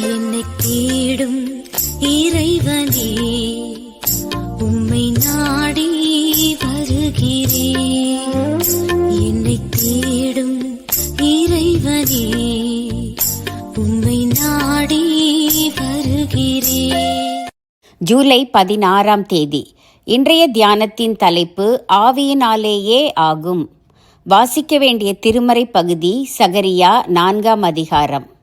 என்னை தேடும் இறைவனே உம்மை நாடி வருகிறேன் என்னை தேடும் இறைவனே உம்மை நாடி வருகிறேன் ஜூலை பதினாறாம் தேதி. இன்றைய தியானத்தின் தலைப்பு ஆவியினாலேயே ஆகும். வாசிக்க வேண்டிய திருமறை பகுதி சகரியா நான்காம் அதிகாரம்.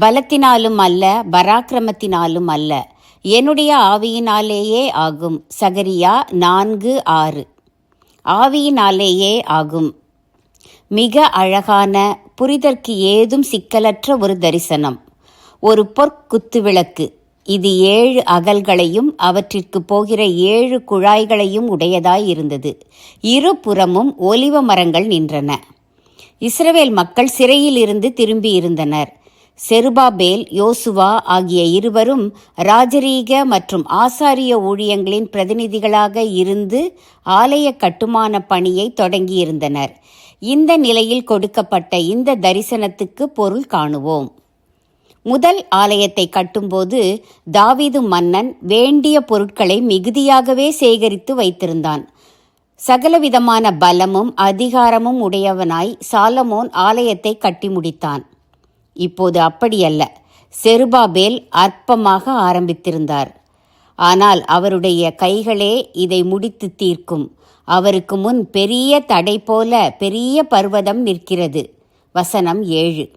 பலத்தினாலும் அல்ல பராக்கிரமத்தினாலும் அல்ல. என்னுடைய ஆவியினாலேயே ஆகும். சகரியா நான்கு ஆறு. ஆவியினாலேயே ஆகும். மிக அழகான புரிதற்கு ஏதும் சிக்கலற்ற ஒரு தரிசனம். ஒரு பொற்குத்துவிளக்கு இது ஏழு அகல்களையும் அவற்றிற்கு போகிற ஏழு குழாய்களையும் உடையதாய் இருந்தது. இருபுறமும் ஒலிவ மரங்கள் நின்றன. இஸ்ரவேல் மக்கள் சிறையில் இருந்து திரும்பியிருந்தனர் செருபாபேல் யோசுவா ஆகிய இருவரும் ராஜரீக மற்றும் ஆசாரிய ஊழியங்களின் பிரதிநிதிகளாக இருந்து ஆலய கட்டுமான பணியை தொடங்கியிருந்தனர். இந்த நிலையில் கொடுக்கப்பட்ட இந்த தரிசனத்துக்கு பொருள் காணுவோம். முதல் ஆலயத்தை கட்டும்போது தாவீது மன்னன் வேண்டிய பொருட்களை மிகுதியாகவே சேகரித்து வைத்திருந்தான். சகலவிதமான பலமும் அதிகாரமும் உடையவனாய் சாலமோன் ஆலயத்தை கட்டி முடித்தான். இப்போது அப்படியல்ல. செருபாபேல் அற்பமாக ஆரம்பித்திருந்தார். ஆனால் அவருடைய கைகளே இதை முடித்து தீர்க்கும். அவருக்கு முன் பெரிய தடை போல பெரிய பர்வதம் நிற்கிறது. வசனம் ஏழு.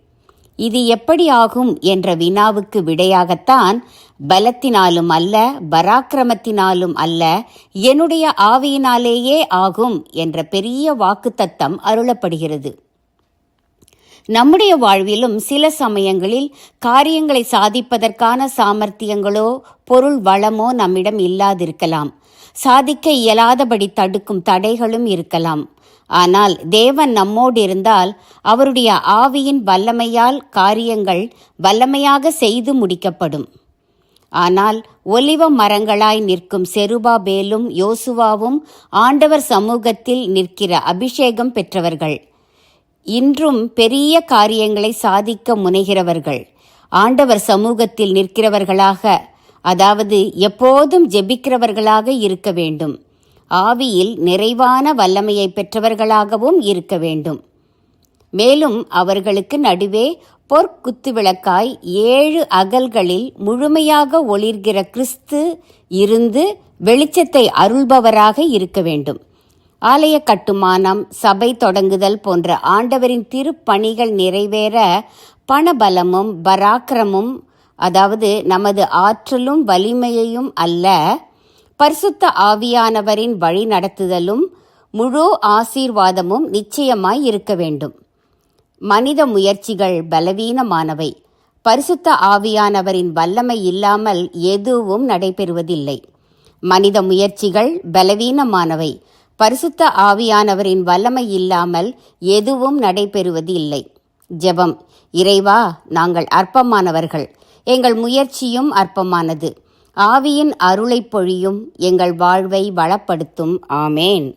இது எப்படி ஆகும் என்ற வினாவுக்கு விடையாகத்தான் பலத்தினாலும் அல்ல பராக்கிரமத்தினாலும் அல்ல என்னுடைய ஆவியினாலேயே ஆகும் என்ற பெரிய வாக்குத்தத்தம் அருளப்படுகிறது. நம்முடைய வாழ்விலும் சில சமயங்களில் காரியங்களை சாதிப்பதற்கான சாமர்த்தியங்களோ பொருள் வளமோ நம்மிடம் இல்லாதிருக்கலாம். சாதிக்க இயலாதபடி தடுக்கும் தடைகளும் இருக்கலாம். ஆனால் தேவன் நம்மோடு இருந்தால் அவருடைய ஆவியின் வல்லமையால் காரியங்கள் வல்லமையாக செய்து முடிக்கப்படும். ஆனால் ஒலிவ மரங்களாய் நிற்கும் செருபாபேலும் யோசுவாவும் ஆண்டவர் சமூகத்தில் நிற்கிற அபிஷேகம் பெற்றவர்கள். இன்றும் பெரிய காரியங்களை சாதிக்க முனைகிறவர்கள். ஆண்டவர் சமூகத்தில் நிற்கிறவர்களாக அதாவது எப்போதும் ஜெபிக்கிறவர்களாக இருக்க வேண்டும். ஆவியில் நிறைவான வல்லமையை பெற்றவர்களாகவும் இருக்க வேண்டும். மேலும் அவர்களுக்கு நடுவே பொற்குத்து விளக்காய் ஏழு அகல்களில் முழுமையாக ஒளிர்கிற கிறிஸ்து இருந்து வெளிச்சத்தை அருள்பவராக இருக்க வேண்டும். ஆலய கட்டுமானம் சபை தொடங்குதல் போன்ற ஆண்டவரின் திருப்பணிகள் நிறைவேற பணபலமும் பராக்கிரமும் அதாவது நமது ஆற்றலும் வலிமையையும் அல்ல பரிசுத்த ஆவியானவரின் வழி நடத்துதலும் முழு ஆசீர்வாதமும் நிச்சயமாய் இருக்க வேண்டும். மனித முயற்சிகள் பலவீனமானவை. பரிசுத்த ஆவியானவரின் வல்லமை இல்லாமல் எதுவும் நடைபெறுவதில்லை. மனித முயற்சிகள் பலவீனமானவை. பரிசுத்த ஆவியானவரின் வல்லமை இல்லாமல் எதுவும் நடைபெறுவது இல்லை ஜெபம். இறைவா நாங்கள் அற்பமானவர்கள். எங்கள் முயற்சியும் அற்பமானது. ஆவியின் அருளை பொழியும் எங்கள் வாழ்வை வளப்படுத்தும். ஆமேன்.